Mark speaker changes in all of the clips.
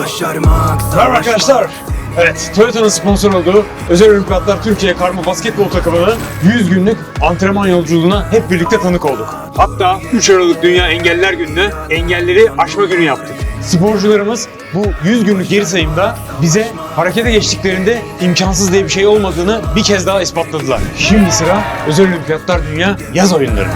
Speaker 1: başarmak
Speaker 2: Merhaba arkadaşlar. Evet, Toyota'nın sponsor olduğu Özel Olimpiyatlar Türkiye Karma Basketbol takımının 100 günlük antrenman yolculuğuna hep birlikte tanık olduk. Hatta 3 Aralık Dünya Engelliler Günü'nü engelleri aşma günü yaptık. Sporcularımız bu 100 günlük geri sayımda bize harekete geçtiklerinde imkansız diye bir şey olmadığını bir kez daha ispatladılar. Şimdi sıra Özel Olimpiyatlar Dünya Yaz Oyunları.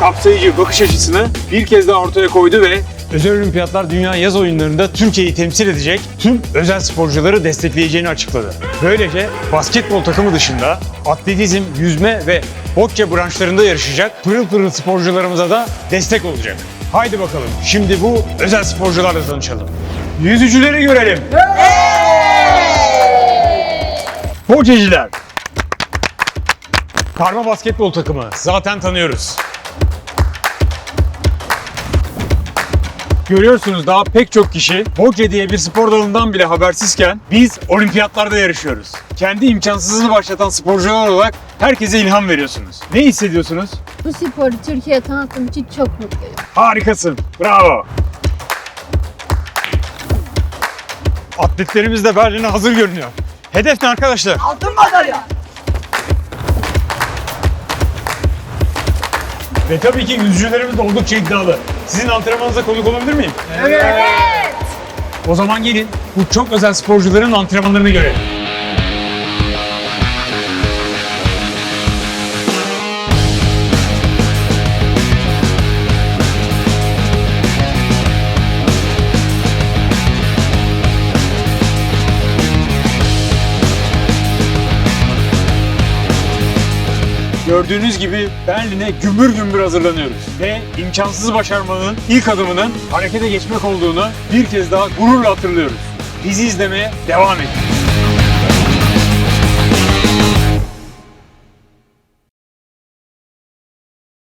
Speaker 2: Kapsayıcı bakış açısını bir kez daha ortaya koydu ve Özel Olimpiyatlar Dünya Yaz Oyunları'nda Türkiye'yi temsil edecek tüm özel sporcuları destekleyeceğini açıkladı. Böylece basketbol takımı dışında atletizm, yüzme ve bocce branşlarında yarışacak pırıl pırıl sporcularımıza da destek olacak. Haydi bakalım şimdi bu özel sporcularla tanışalım. Yüzücüleri görelim. Bocceciler. Karma basketbol takımı zaten tanıyoruz. Görüyorsunuz daha pek çok kişi bocce diye bir spor dalından bile habersizken biz olimpiyatlarda yarışıyoruz. Kendi imkansızını başlatan sporcular olarak herkese ilham veriyorsunuz. Ne hissediyorsunuz?
Speaker 3: Bu sporu Türkiye'ye tanıttığım için çok mutluyum.
Speaker 2: Harikasın. Bravo. Atletlerimiz de Berlin'e hazır görünüyor. Hedef ne arkadaşlar?
Speaker 4: Altın madalya.
Speaker 2: Ve tabii ki yüzücülerimiz de oldukça iddialı. Sizin antrenmanınıza konuk olabilir miyim?
Speaker 3: Evet.
Speaker 2: O zaman gelin bu çok özel sporcuların antrenmanlarını görelim. Gördüğünüz gibi Berlin'e gümbür gümbür hazırlanıyoruz. Ve imkansızı başarmanın ilk adımının harekete geçmek olduğunu bir kez daha gururla hatırlıyoruz. Bizi izlemeye devam edin.